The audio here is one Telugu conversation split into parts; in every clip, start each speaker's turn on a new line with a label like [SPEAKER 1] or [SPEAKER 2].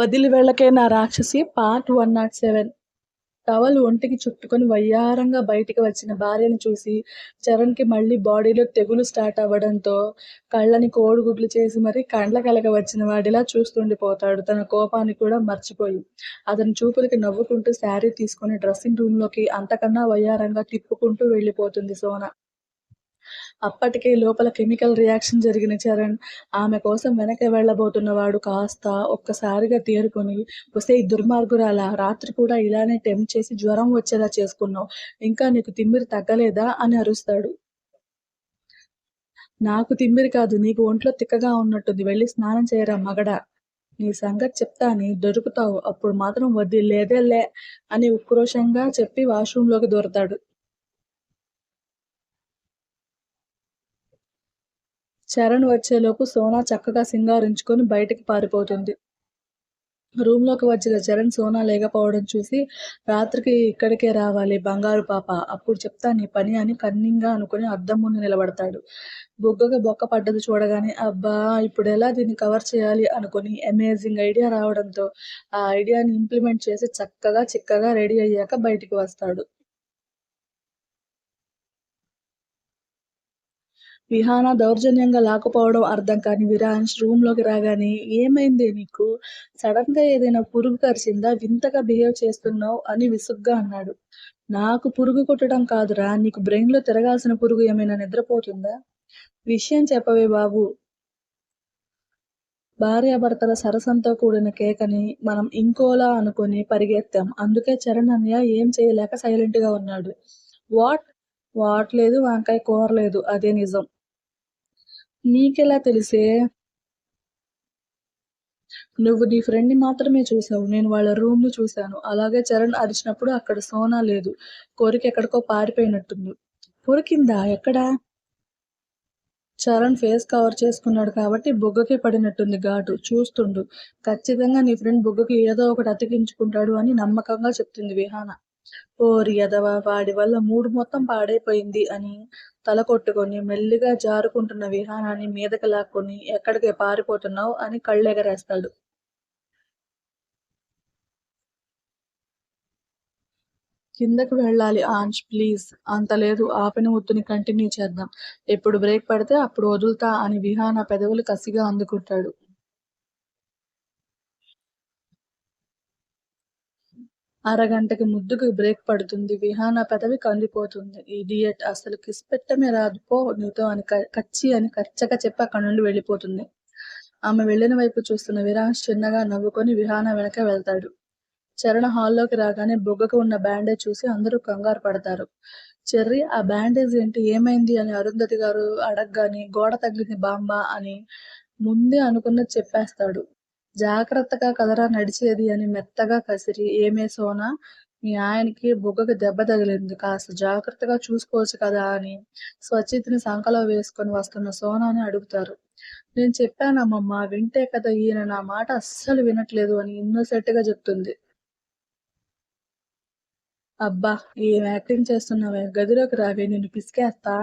[SPEAKER 1] వదిలి వెళ్ళకే నా రాక్షసి part one nought seven. Towel ఒంటికి చుట్టుకొని వయ్యారంగా బయటికి వచ్చిన భార్యను చూసి చరణ్కి మళ్ళీ బాడీలో తెగులు స్టార్ట్ అవ్వడంతో కళ్ళని కోడిగుడ్లు చేసి మరీ కండ్ల కలగ వచ్చిన వాడిలా చూస్తుండిపోతాడు తన కోపాన్ని కూడా మర్చిపోయి అతని చూపులకి నవ్వుకుంటూ శారీ తీసుకొని డ్రెస్సింగ్ రూమ్లోకి అంతకన్నా వయ్యారంగా తిప్పుకుంటూ వెళ్ళిపోతుంది సోన. అప్పటికే లోపల కెమికల్ రియాక్షన్ జరిగిన చరణ్ ఆమె కోసం వెనక వెళ్ళబోతున్నవాడు కాస్త ఒక్కసారిగా తేరుకొని వసే దుర్మార్గురాల రాత్రి కూడా ఇలానే టెంప్ చేసి జ్వరం వచ్చేలా చేసుకున్నావు. ఇంకా నీకు తిమ్మిరి తగ్గలేదా? అని అరుస్తాడు. నాకు తిమ్మిరి కాదు నీకు ఒంట్లో తిక్కగా ఉన్నట్టుంది. వెళ్ళి స్నానం చేయరా మగడా. నీ సంగతి చెప్తాని దొరుకుతావు. అప్పుడు మాత్రం వద్ది లేదేలే అని ఉక్రోషంగా చెప్పి వాష్రూంలోకి దూరతాడు. చరణ్ వచ్చేలోపు సోనా చక్కగా సింగారించుకొని బయటికి పారిపోతుంది. రూమ్లోకి వచ్చిన చరణ్ సోనా లేకపోవడం చూసి రాత్రికి ఇక్కడికే రావాలి బంగారు పాప అప్పుడు చెప్తా నీ పని అని కన్నింగా అనుకుని అద్దం ముందు నిలబడతాడు. బుగ్గకి బొక్క పడ్డది చూడగానే అబ్బా ఇప్పుడు ఎలా దీన్ని కవర్ చేయాలి అనుకుని అమేజింగ్ ఐడియా రావడంతో ఆ ఐడియాని ఇంప్లిమెంట్ చేసి చక్కగా చిక్కగా రెడీ అయ్యాక బయటికి వస్తాడు. విహాన దౌర్జన్యంగా లాక్కుపోవడం అర్థం కాని విరాంష్ రూమ్లోకి రాగానే ఏమైంది నీకు? సడన్గా ఏదైనా పురుగు కరిచిందా వింతగా బిహేవ్ చేస్తున్నావు? అని విసుగ్గా అన్నాడు. నాకు పురుగు కొట్టడం కాదురా. నీకు బ్రెయిన్లో తిరగాల్సిన పురుగు ఏమైనా నిద్రపోతుందా? విషయం చెప్పవే బాబు. భార్యాభర్తల సరసంతో కూడిన కేకని మనం ఇంకోలా అనుకుని పరిగెత్తాం. అందుకే చరణ్ అన్నయ్య ఏం చేయలేక సైలెంట్గా ఉన్నాడు. వాట్ వాటలేదు వంకాయ కూర లేదు. అదే నిజం. నీకెలా తెలిసే? నువ్వు నీ ఫ్రెండ్ని మాత్రమే చూసావు. నేను వాళ్ళ రూమ్ను చూశాను. అలాగే చరణ్ అరిచినప్పుడు అక్కడ సోనా లేదు. కోరిక ఎక్కడికో పారిపోయినట్టుంది. కొరికిందా ఎక్కడా? చరణ్ ఫేస్ కవర్ చేసుకున్నాడు కాబట్టి బుగ్గకి పడినట్టుంది ఘాటు. చూస్తుండు. ఖచ్చితంగా నీ ఫ్రెండ్ బుగ్గకి ఏదో ఒకటి అతికించుకుంటాడు అని నమ్మకంగా చెప్తుంది విహాన. ఓరి ఎదవ వాడి వల్ల మూడు మొత్తం పాడైపోయింది అని తల కొట్టుకొని మెల్లిగా జారుకుంటున్న విహానాన్ని మీదకి లాక్కొని ఎక్కడికి పారిపోతున్నావు? అని కళ్ళెగరేస్తాడు. కిందకి వెళ్ళాలి ఆంజ్ ప్లీజ్. అంత లేదు ఆపిన ఒత్తుని కంటిన్యూ చేద్దాం. ఎప్పుడు బ్రేక్ పడితే అప్పుడు వదులుతా అని విహాన పెదవులు కసిగా అందుకుంటాడు. అరగంటకి ముద్దుకు బ్రేక్ పడుతుంది. విహాన పెదవి కందిపోతుంది. ఇడియట్ అసలు కిస్ పెట్టమే రాదు. పో నీతో అని కచ్చి అని కచ్చగా చెప్పి అక్కడి నుండి వెళ్ళిపోతుంది. ఆమె వెళ్ళిన వైపు చూస్తున్న విరాజ్ చిన్నగా నవ్వుకొని విహాన వెనక వెళ్తాడు. చరణ హాల్లోకి రాగానే బొగ్గకు ఉన్న బ్యాండేజ్ చూసి అందరూ కంగారు పడతారు. చెర్రి ఆ బ్యాండేజ్ ఏంటి? ఏమైంది? అని అరుంధతి గారు అడగగానే గోడ తగిలింది బాంబా అని ముందే అనుకున్నది చెప్పేస్తాడు. జాగ్రత్తగా కదరా నడిచేది అని మెత్తగా కసిరి ఏమే సోనా? మీ ఆయనకి బుగ్గకి దెబ్బ తగిలింది కాస్త జాగ్రత్తగా చూసుకోవచ్చు కదా అని స్వచితిని సంకలో వేసుకొని వస్తున్న సోనాని అడుగుతారు. నేను చెప్పానమ్మమ్మ వింటే కదా ఈయన నా మాట అస్సలు వినట్లేదు అని ఇన్నోసెట్గా చెప్తుంది. అబ్బా ఏం యాక్టింగ్ చేస్తున్నావే? గదిలోకి రావే నేను పిసికేస్తా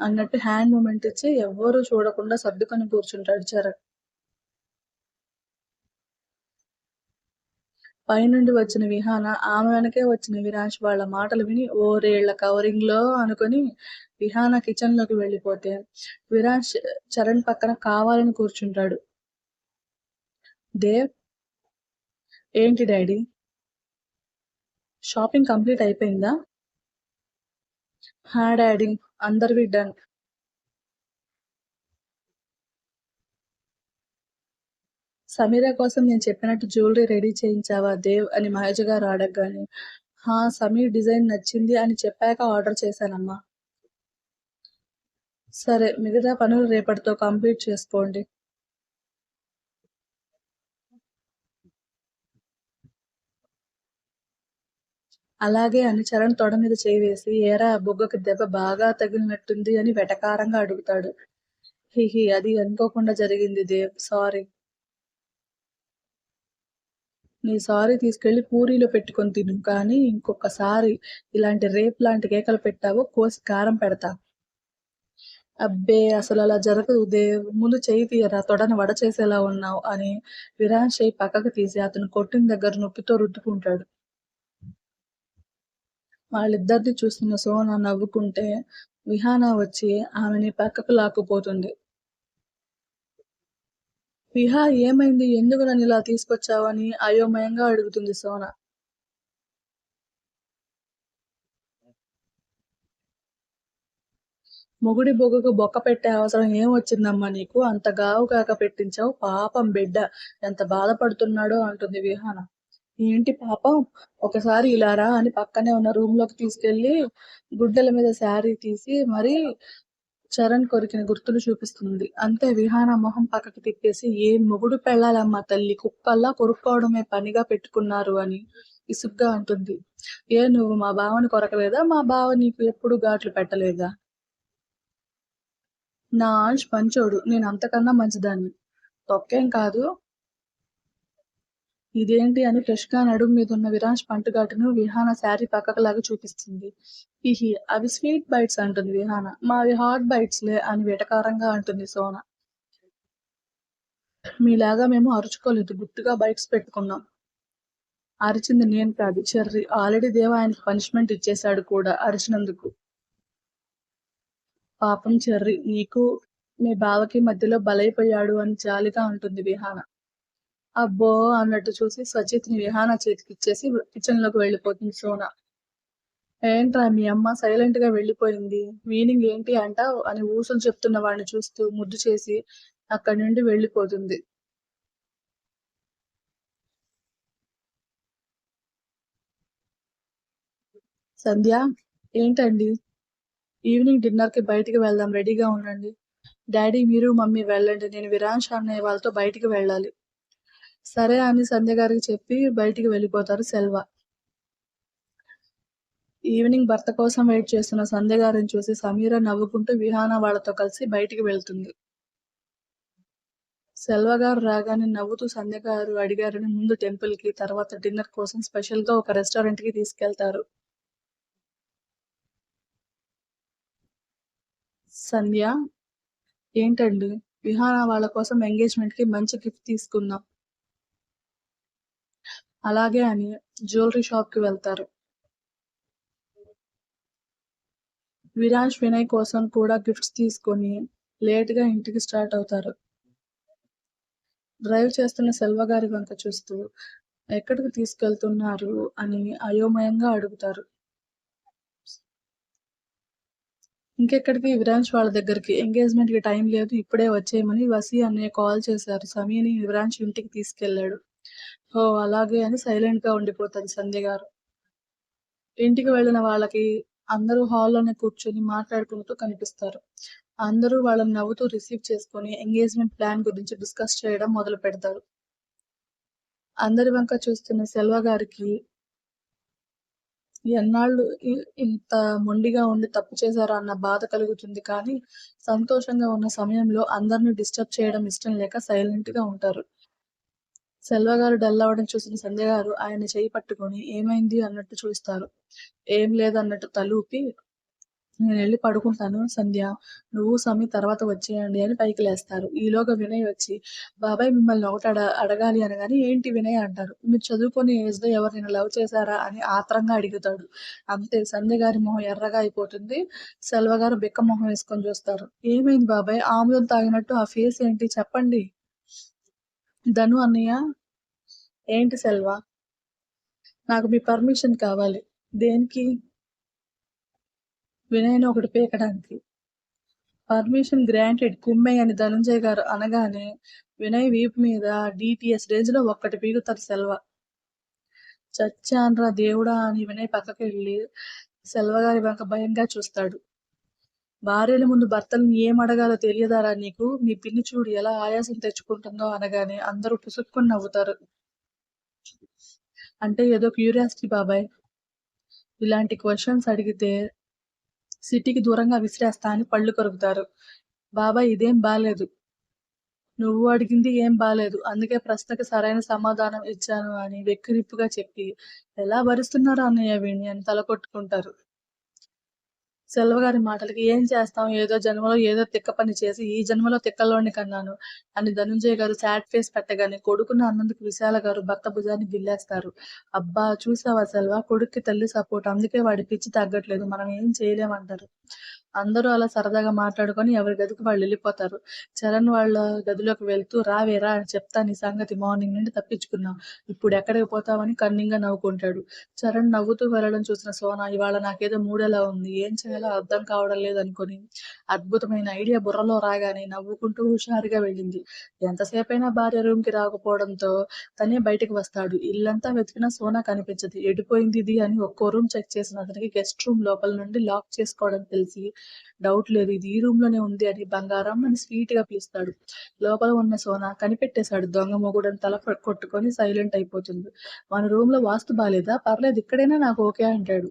[SPEAKER 1] అన్నట్టు హ్యాండ్ మూమెంట్ ఇచ్చి ఎవ్వరూ చూడకుండా సర్దుకొని కూర్చుంటాడు చరణ్. పైనుండి వచ్చిన విహాన ఆమె వెనకే వచ్చిన విరాష్ వాళ్ళ మాటలు విని ఓరేళ్ళ కవరింగ్లో అనుకుని విహాన కిచెన్లోకి వెళ్ళిపోతే విరాష్ చరణ్ పక్కన కావాలని కూర్చుంటాడు. దేవ్ ఏంటి డాడీ? షాపింగ్ కంప్లీట్ అయిపోయిందా? హా డాడీ అందరివి డన్. సమీర కోసం నేను చెప్పినట్టు జ్యువెలరీ రెడీ చేయించావా? దేవ్ అని మహేష్ గారు అడగగానే హా సమీర్ డిజైన్ నచ్చింది అని చెప్పాక ఆర్డర్ చేశానమ్మా. సరే మిగతా పనులు రేపటితో కంప్లీట్ చేసుకోండి. అలాగే అని చరణ్ తొడ మీద చేవేసి ఏరా బొగ్గకి దెబ్బ బాగా తగిలినట్టుంది అని వెటకారంగా అడుగుతాడు. హిహి అది అనుకోకుండా జరిగింది దేవ్ సారీ. నీ సారీ తీసుకెళ్ళి పూరీలో పెట్టుకొని తిను. కానీ ఇంకొకసారి ఇలాంటి రేప్ లాంటి కేకలు పెట్టావో కోసి కారం పెడతా. అబ్బే అసలు అలా జరగదు. దేవ్ ముందు చేయి తీయరా తొడని వడ చేసేలా ఉన్నావు అని విరాన్ చేయి పక్కకు తీసి అతను కొట్టిన దగ్గర నొప్పితో రుద్దుకుంటాడు. వాళ్ళిద్దరిని చూస్తున్న సోనా నవ్వుకుంటే విహాన వచ్చి ఆమెని పక్కకు లాక్కుపోతుంది. విహా ఏమైంది? ఎందుకు నన్ను ఇలా తీసుకొచ్చావని అయోమయంగా అడుగుతుంది సోన. మొగుడి బొగ్గకు బొక్క పెట్టే అవసరం ఏం వచ్చిందమ్మా నీకు? అంత గావు కాక పెట్టించావు? పాపం బిడ్డ. ఎంత బాధపడుతున్నాడో అంటుంది విహాన. ఏంటి పాపం? ఒకసారి ఇలా రా అని పక్కనే ఉన్న రూమ్లోకి తీసుకెళ్ళి గుడ్డల మీద శారీ తీసి మరి చరణ్ కొరికిన గుర్తులు చూపిస్తుంది. అంతే విహాన మొహం పక్కకి తిప్పేసి ఏ మొగుడు పెళ్ళాలమ్మా తల్లి కుక్కల్లా కొరుక్కోవడమే పనిగా పెట్టుకున్నారు అని ఇసుగ్గా అంటుంది. ఏ నువ్వు మా బావని కొరకలేదా? మా బావ నీకు ఎప్పుడు ఘాట్లు పెట్టలేదా? నా అంష్ పంచోడు నేను అంతకన్నా మంచిదాన్ని. తొక్కేం కాదు. ఇదేంటి అని ఫ్రెష్గా నడుము మీద ఉన్న విరాజ్ పంటగాటును విహాన శారీ పక్కకు లాగా చూపిస్తుంది. ఇహి అవి స్వీట్ బైట్స్ అంటుంది విహాన. మావి హాట్ బైట్స్ లే అని వెటకారంగా అంటుంది సోన. మీలాగా మేము అరుచుకోలేదు గుర్తుగా బైట్స్ పెట్టుకున్నాం. అరిచింది నేను కాదు చెర్రి. ఆల్రెడీ దేవ ఆయనకు పనిష్మెంట్ ఇచ్చేశాడు కూడా అరిచినందుకు. పాపం చెర్రి నీకు మీ బావకి మధ్యలో బలైపోయాడు అని జాలిగా ఉంటుంది విహాన. అబ్బో అన్నట్టు చూసి స్వచిత్ని విహాన చేతికి ఇచ్చేసి కిచెన్లోకి వెళ్ళిపోతుంది సోనా. ఏంట్రా మీ అమ్మ సైలెంట్గా వెళ్ళిపోయింది? మీనింగ్ ఏంటి అంట అని ఊసులు చెప్తున్న వాడిని చూస్తూ ముద్దు చేసి అక్కడి నుండి వెళ్ళిపోతుంది. సంధ్య ఏంటండి? ఈవినింగ్ డిన్నర్కి బయటికి వెళ్దాం రెడీగా ఉండండి. డాడీ మీరు మమ్మీ వెళ్ళండి. నేను విరాంశ్ అనే వాళ్ళతో బయటికి వెళ్ళాలి. సరే అని సంధ్య గారికి చెప్పి బయటికి వెళ్ళిపోతారు సెల్వ. ఈవినింగ్ భర్త కోసం వెయిట్ చేస్తున్న సంధ్య గారిని చూసి సమీర నవ్వుకుంటూ విహాన వాళ్ళతో కలిసి బయటికి వెళ్తుంది. సెల్వ గారు రాగానే నవ్వుతూ సంధ్య గారు అడిగారని ముందు టెంపుల్కి తర్వాత డిన్నర్ కోసం స్పెషల్గా ఒక రెస్టారెంట్కి తీసుకెళ్తారు. సంధ్య ఏంటండి? విహాన వాళ్ళ కోసం ఎంగేజ్మెంట్కి మంచి గిఫ్ట్ తీసుకుందాం. అలాగే అని జ్యువెలరీ షాప్కి వెళ్తారు. విరాజ్ వినయ్ కోసం కూడా గిఫ్ట్స్ తీసుకొని లేట్గా ఇంటికి స్టార్ట్ అవుతారు. డ్రైవ్ చేస్తున్న సెల్వ గారి వంక చూస్తూ ఎక్కడికి తీసుకెళ్తున్నారు అని అయోమయంగా అడుగుతారు. ఇంకెక్కడికి? విరాంశ్ వాళ్ళ దగ్గరికి. ఎంగేజ్మెంట్కి టైం లేదు ఇప్పుడే వచ్చేయమని వసీ అన్నయ్య కాల్ చేశారు. సమీని విరాంశ్ ఇంటికి తీసుకెళ్ళాడు ఓ అలాగే అని సైలెంట్గా ఉండిపోతుంది సంధ్య గారు. ఇంటికి వెళ్ళిన వాళ్ళకి అందరూ హాల్లోనే కూర్చొని మాట్లాడుకుంటూ కనిపిస్తారు. అందరూ వాళ్ళని నవ్వుతూ రిసీవ్ చేసుకొని ఎంగేజ్మెంట్ ప్లాన్ గురించి డిస్కస్ చేయడం మొదలు పెడతారు. అందరి వంక చూస్తున్న సెల్వ గారికి ఎన్నాళ్ళు ఇంత మొండిగా ఉండి తప్పు చేశారా అన్న బాధ కలుగుతుంది కానీ సంతోషంగా ఉన్న సమయంలో అందరిని డిస్టర్బ్ చేయడం ఇష్టం లేక సైలెంట్గా ఉంటారు. సెల్వ గారు డల్ అవ్వడం చూసిన సంధ్య గారు ఆయన చేయి పట్టుకొని ఏమైంది అన్నట్టు చూస్తారు. ఏం లేదు అన్నట్టు తలూపి నేను వెళ్ళి పడుకుంటాను సంధ్య. నువ్వు సమీ తర్వాత వచ్చేయండి అని పైకి లేస్తారు. ఈలోగా వినయ్ వచ్చి బాబాయ్ మిమ్మల్ని ఒకటి అడ అడగాలి అనగాని ఏంటి వినయ్ అంటారు. మీరు చదువుకునే ఏజ్ ఎవరిని లవ్ చేశారా అని ఆత్రంగా అడుగుతాడు. అంతే సంధ్య గారి మొహం ఎర్రగా అయిపోతుంది. సెల్వ గారు బిక్క మొహం వేసుకొని చూస్తారు. ఏమైంది బాబాయ్? ఆముదం తాగినట్టు ఆ ఫేస్ ఏంటి? చెప్పండి. ధను అన్నయ్య. ఏంటి సెల్వ? నాకు మీ పర్మిషన్ కావాలి. దేనికి? వినయను ఒకటి పీకడానికి. పర్మిషన్ గ్రాంటెడ్ కుమ్మే అని ధనంజయ్ గారు అనగానే వినయ్ వీపు మీద డిటిఎస్ రేంజ్లో ఒక్కటి పీకుతారు సెల్వ. చచ్చాన్రా దేవుడా అని వినయ్ పక్కకి వెళ్ళి సెల్వ గారి వెనక భయంగా చూస్తాడు. భార్యల ముందు భర్తలను ఏం అడగాలో తెలియదారా నీకు? మీ పిన్ని చూడు ఎలా ఆయాసం తెచ్చుకుంటుందో అనగానే అందరూ పుసుక్కుని నవ్వుతారు. అంటే ఏదో క్యూరియాసిటీ బాబాయ్. ఇలాంటి క్వశ్చన్స్ అడిగితే సిటీకి దూరంగా విసిరేస్తా అని పళ్ళు కొరుకుతారు. బాబాయ్ ఇదేం బాలేదు. నువ్వు అడిగింది ఏం బాలేదు. అందుకే ప్రశ్నకి సరైన సమాధానం ఇచ్చాను అని వెక్కిరిప్పుగా చెప్పి ఎలా భరిస్తున్నారు అన్నయ్య వీణి అని తల కొట్టుకుంటారు సెల్వ గారి మాటలకి ఏం చేస్తాం? ఏదో జన్మలో ఏదో తిక్క పని చేసి ఈ జన్మలో తిక్కలోని కన్నాను అని ధనుంజయ గారు సాడ్ ఫేస్ పెట్టగానే కొడుకున్న అన్నందుకు విశాల గారు భర్త భుజాన్ని గిల్లేస్తారు. అబ్బా చూసావా సెల్వ? కొడుక్కి తల్లి సపోర్ట్ అందుకే వాడి పిచ్చి తగ్గట్లేదు. మనం ఏం చేయలేమంటారు. అందరూ అలా సరదాగా మాట్లాడుకొని ఎవరి గదికి వాళ్ళు వెళ్ళిపోతారు. చరణ్ వాళ్ళ గదిలోకి వెళ్తూ రావేరా అని చెప్తా నీ సంగతి మార్నింగ్ నుండి తప్పించుకున్నాం ఇప్పుడు ఎక్కడికి పోతామని కన్నింగా నవ్వుకుంటాడు. చరణ్ నవ్వుతూ వెళ్ళడం చూసిన సోనా ఇవాళ నాకేదో మూడేలా ఉంది. ఏం చేయాలో అర్థం కావడం లేదనుకొని అద్భుతమైన ఐడియా బుర్రలో రాగానే నవ్వుకుంటూ హుషారుగా వెళ్ళింది. ఎంతసేపైనా భార్య రూమ్కి రాకపోవడంతో తనే బయటకు వస్తాడు. ఇల్లంతా వెతికినా సోనా కనిపించదు. ఎడిపోయింది ఇది అని ఒక్కో రూమ్ చెక్ చేసిన అతనికి గెస్ట్ రూమ్ లోపల నుండి లాక్ చేసుకోవడం తెలిసి డౌట్ లేదు. ఇది ఈ రూమ్లోనే ఉంది అని బంగారం అని స్వీట్గా పిలుస్తాడు. లోపల ఉన్న సోనా కనిపెట్టేశాడు. దొంగ మొగుడని తల కొట్టుకొని సైలెంట్ అయిపోతుంది. మన రూమ్లో వాస్తు బాలేదా? పర్లేదు ఇక్కడైనా నాకు ఓకే అంటాడు.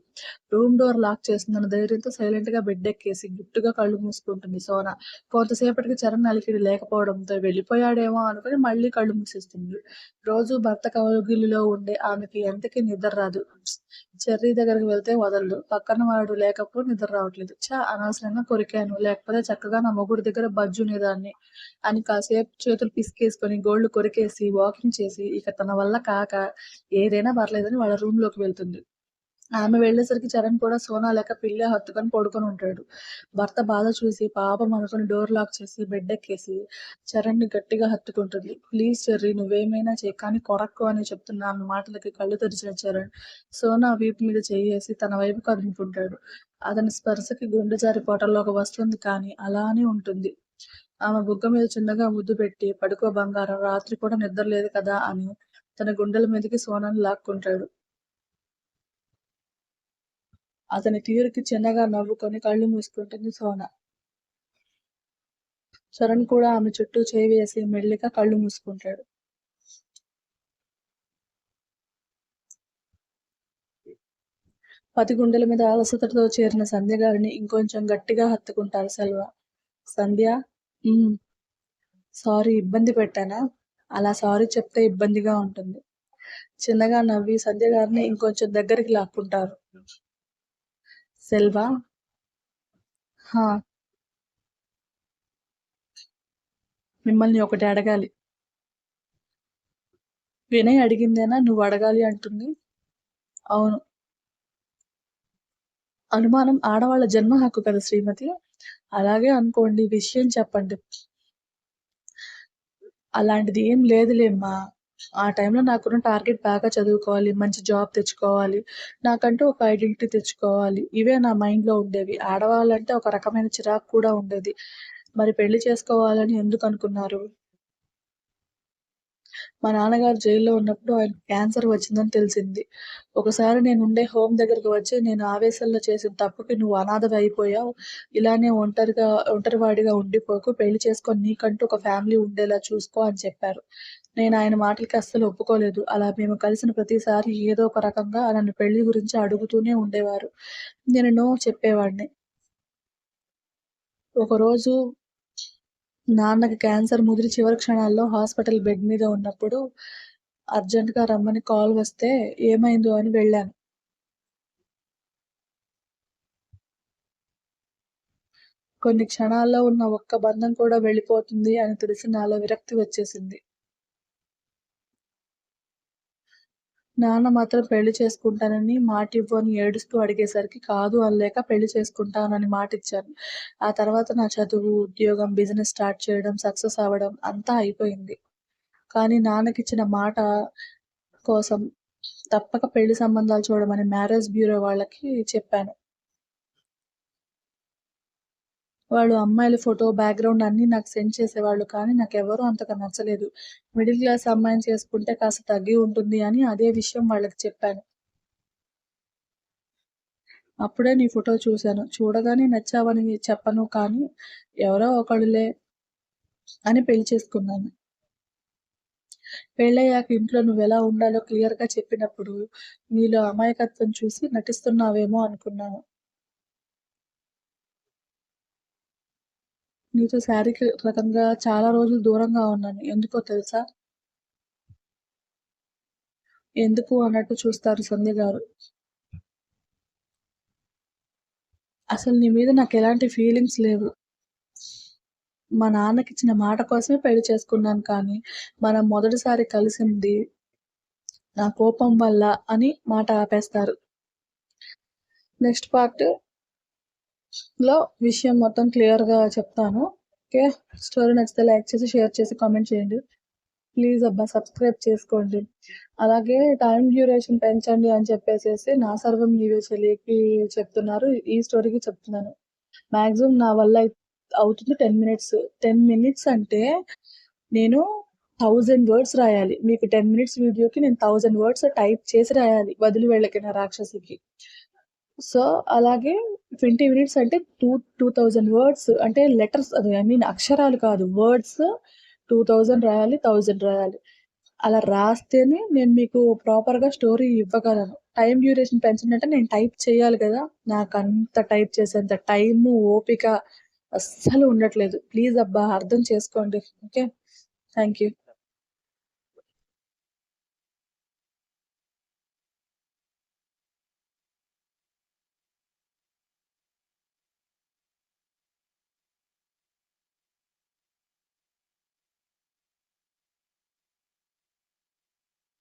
[SPEAKER 1] రూమ్ డోర్ లాక్ చేస్తుందన్న ధైర్యంతో సైలెంట్గా బెడ్ ఎక్కేసి గుట్టుగా కళ్ళు మూసుకుంటుంది సోనా. కొంతసేపటికి చరణ్ అలికిడి లేకపోవడంతో వెళ్ళిపోయాడేమో అనుకుని మళ్ళీ కళ్ళు మూసేస్తుంది. రోజు భర్త కవగిలిలో ఉండే ఆమెకి ఎంతకి నిద్ర రాదు. చెర్రీ దగ్గరికి వెళ్తే వదలదు పక్కన వాడు లేకపోతే నిద్ర రావట్లేదు. చా అనవసరంగా కొరికాను. లేకపోతే చక్కగా నా మొగుడు దగ్గర బజ్జునేదాన్ని అని కాసేపు చేతులు పిసికేసుకొని గోళ్ళు కొరికేసి వాకింగ్ చేసి ఇక తన వల్ల కాక ఏదైనా పర్లేదని వాళ్ళ రూమ్లోకి వెళ్తుంది. ఆమె వెళ్ళేసరికి చరణ్ కూడా సోనా లేక పిల్ల హత్తుకొని పడుకొని ఉంటాడు. భర్త బాధ చూసి పాపం అనుకుని డోర్ లాక్ చేసి బెడ్ ఎక్కేసి చరణ్ని గట్టిగా హత్తుకుంటుంది. ప్లీజ్ చెర్రీ నువ్వేమైనా చేయి కానీ కొరక్కు అని చెప్తున్న ఆమె మాటలకి కళ్ళు తెరిచిన చరణ్ సోనా వీపు మీద చేయేసి తన వైపు కదులుకుంటాడు అతని స్పర్శకి గుండె జారిపోటల్లోకి వస్తుంది కానీ అలానే ఉంటుంది. ఆమె బుగ్గ మీద చిన్నగా ముద్దు పెట్టి పడుకో బంగారం రాత్రి కూడా నిద్ర లేదు కదా అని తన గుండెల మీదకి సోనాను లాక్కుంటాడు. అతని తీరుకి చిన్నగా నవ్వుకొని కళ్ళు మూసుకుంటుంది సోన. చరణ్ కూడా ఆమె చుట్టూ చేయి వేసి మెల్లిగా కళ్ళు మూసుకుంటాడు. పది గుండెల మీద అలసతతో చేరిన సంధ్య గారిని ఇంకొంచెం గట్టిగా హత్తుకుంటారు సెల్వ. సంధ్య సారీ ఇబ్బంది పెట్టానా? అలా సారీ చెప్తే ఇబ్బందిగా ఉంటుంది. చిన్నగా నవ్వి సంధ్య గారిని ఇంకొంచెం దగ్గరికి లాక్కుంటారు. సెల్వా? హా. మిమ్మల్ని ఒకటి అడగాలి. వినయ్ అడిగిందేనా? నువ్వు అడగాలి అంటుంది. అవును. అనుమానం ఆడవాళ్ళ జన్మ హక్కు కదా శ్రీమతి? అలాగే అనుకోండి విషయం చెప్పండి. అలాంటిది ఏం లేదులేమ్మా. ఆ టైంలో నాకున్న టార్గెట్ బాగా చదువుకోవాలి మంచి జాబ్ తెచ్చుకోవాలి నాకంటూ ఒక ఐడెంటిటీ తెచ్చుకోవాలి. ఇవే నా మైండ్లో ఉండేవి. ఆడవాళ్ళంటే ఒక రకమైన చిరాకు కూడా ఉండేది. మరి పెళ్ళి చేసుకోవాలని ఎందుకు అనుకున్నారు? మా నాన్నగారు జైల్లో ఉన్నప్పుడు ఆయన క్యాన్సర్ వచ్చిందని తెలిసింది. ఒకసారి నేను ఉండే హోమ్ దగ్గరకు వచ్చి నేను ఆవేశంలో చేసిన తప్పుకి నువ్వు అనాథవి అయిపోయావు. ఇలానే ఒంటరిగా ఒంటరివాడిగా ఉండిపోకు పెళ్ళి చేసుకొని నీకంటూ ఒక ఫ్యామిలీ ఉండేలా చూసుకో అని చెప్పారు. నేను ఆయన మాటలకి అస్సలు ఒప్పుకోలేదు. అలా మేము కలిసిన ప్రతిసారి ఏదో ఒక రకంగా నన్ను పెళ్ళి గురించి అడుగుతూనే ఉండేవారు. నేను నో చెప్పేవాడిని. ఒకరోజు నాన్నకి క్యాన్సర్ ముదిరి చివరి క్షణాల్లో హాస్పిటల్ బెడ్ మీద ఉన్నప్పుడు అర్జెంటుగా రమ్మని కాల్ వస్తే ఏమైందో అని వెళ్ళాను. కొన్ని క్షణాల్లో ఉన్న ఒక్క బంధం కూడా వెళ్ళిపోతుంది అని తెలిసి నాలో విరక్తి వచ్చేసింది. నాన్న మాత్రం పెళ్ళి చేసుకుంటానని మాట ఇవ్వని ఏడుస్తూ అడిగేసరికి కాదు అనలేక పెళ్ళి చేసుకుంటానని మాట ఇచ్చాను ఆ తర్వాత నా చదువు ఉద్యోగం బిజినెస్ స్టార్ట్ చేయడం సక్సెస్ అవ్వడం అంతా అయిపోయింది. కానీ నాన్నకిచ్చిన మాట కోసం తప్పక పెళ్ళి సంబంధాలు చూడమని మ్యారేజ్ బ్యూరో వాళ్ళకి చెప్పాను. వాళ్ళు అమ్మాయిల ఫోటో బ్యాక్గ్రౌండ్ అన్ని నాకు సెండ్ చేసేవాళ్ళు. కానీ నాకు ఎవరూ అంతగా నచ్చలేదు. మిడిల్ క్లాస్ అమ్మాయిని చేసుకుంటే కాస్త తగ్గి ఉంటుంది అని అదే విషయం వాళ్ళకి చెప్పాను. అప్పుడే నీ ఫోటో చూశాను. చూడగానే నచ్చావని చెప్పను కానీ ఎవరో ఒకళ్ళులే అని పెళ్ళి చేసుకున్నాను. పెళ్ళయ్యాక ఇంట్లో నువ్వు ఎలా ఉండాలో క్లియర్గా చెప్పినప్పుడు నీలో అమాయకత్వం చూసి నటిస్తున్నావేమో అనుకున్నాను. నీతో శారీరకంగా చాలా రోజులు దూరంగా ఉన్నాను. ఎందుకో తెలుసా? ఎందుకు అన్నట్టు చూస్తారు సంధ్య గారు. అసలు నీ మీద నాకు ఎలాంటి ఫీలింగ్స్ లేవు. మా నాన్నకి ఇచ్చిన మాట కోసమే పెళ్ళి చేసుకున్నాను కానీ మనం మొదటిసారి కలిసింది నా కోపం వల్ల అని మాట ఆపేస్తారు. నెక్స్ట్ పార్ట్ లో విషయం మొత్తం క్లియర్గా చెప్తాను. ఓకే? స్టోరీ నచ్చితే లైక్ చేసి షేర్ చేసి కామెంట్ చేయండి. ప్లీజ్ అబ్బా సబ్స్క్రైబ్ చేసుకోండి. అలాగే టైం డ్యూరేషన్ పెంచండి అని చెప్పేసేసి నా సర్వం నీవే చెల్లికి చెప్తున్నారు. ఈ స్టోరీకి చెప్తున్నాను. మ్యాక్సిమం నా వల్ల అవుతుంది టెన్ మినిట్స్ టెన్ మినిట్స్ అంటే నేను థౌజండ్ వర్డ్స్ రాయాలి. మీకు టెన్ మినిట్స్ వీడియోకి నేను థౌజండ్ వర్డ్స్ టైప్ చేసి రాయాలి. వదిలి వెళ్ళకి నా రాక్షసికి. సో అలాగే ట్వంటీ మినిట్స్ అంటే టూ టూ థౌజండ్ వర్డ్స్ అంటే లెటర్స్ అది ఐ మీన్ అక్షరాలు కాదు వర్డ్స్ టూ థౌజండ్ రాయాలి థౌజండ్ రాయాలి. అలా రాస్తేనే నేను మీకు ప్రాపర్గా స్టోరీ ఇవ్వగలను. టైం డ్యూరేషన్ పెంచినట్టే నేను టైప్ చేయాలి కదా నాకు అంత టైప్ చేసేంత టైము ఓపిక అస్సలు ఉండట్లేదు. ప్లీజ్ అబ్బా అర్థం చేసుకోండి. ఓకే? Thank you.